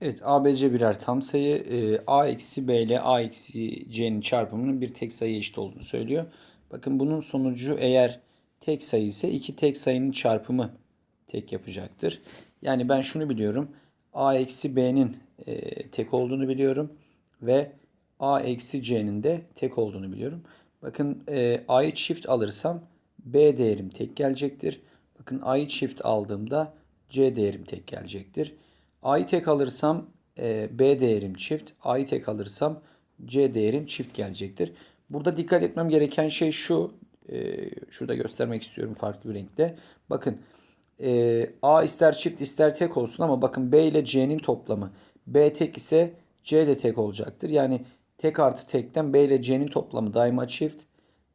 Evet ABC birer tam sayı. Ee, A eksi B ile A eksi C'nin çarpımının bir tek sayı eşit olduğunu söylüyor. Bakın bunun sonucu eğer tek sayı ise iki tek sayının çarpımı tek yapacaktır. Yani ben şunu biliyorum. A eksi B'nin e, tek olduğunu biliyorum. Ve A eksi C'nin de tek olduğunu biliyorum. Bakın e, A'yı çift alırsam B değerim tek gelecektir. Bakın A'yı çift aldığımda C değerim tek gelecektir. A'yı tek alırsam e, B değerim çift. A'yı tek alırsam C değerim çift gelecektir. Burada dikkat etmem gereken şey şu. E, şurada göstermek istiyorum farklı bir renkte. Bakın e, A ister çift ister tek olsun ama bakın B ile C'nin toplamı. B tek ise C de tek olacaktır. Yani tek artı tekten B ile C'nin toplamı daima çift.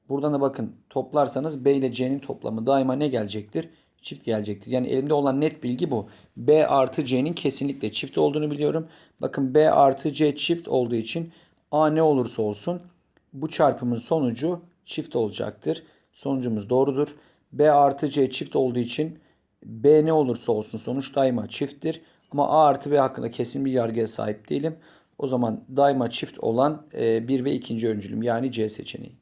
Buradan da bakın toplarsanız B ile C'nin toplamı daima ne gelecektir? Çift gelecektir. Yani elimde olan net bilgi bu. B artı C'nin kesinlikle çift olduğunu biliyorum. Bakın B artı C çift olduğu için A ne olursa olsun bu çarpımın sonucu çift olacaktır. Sonucumuz doğrudur. B artı C çift olduğu için B ne olursa olsun sonuç daima çifttir. Ama A artı B hakkında kesin bir yargıya sahip değilim. O zaman daima çift olan 1 ve ikinci öncülüm yani C seçeneği.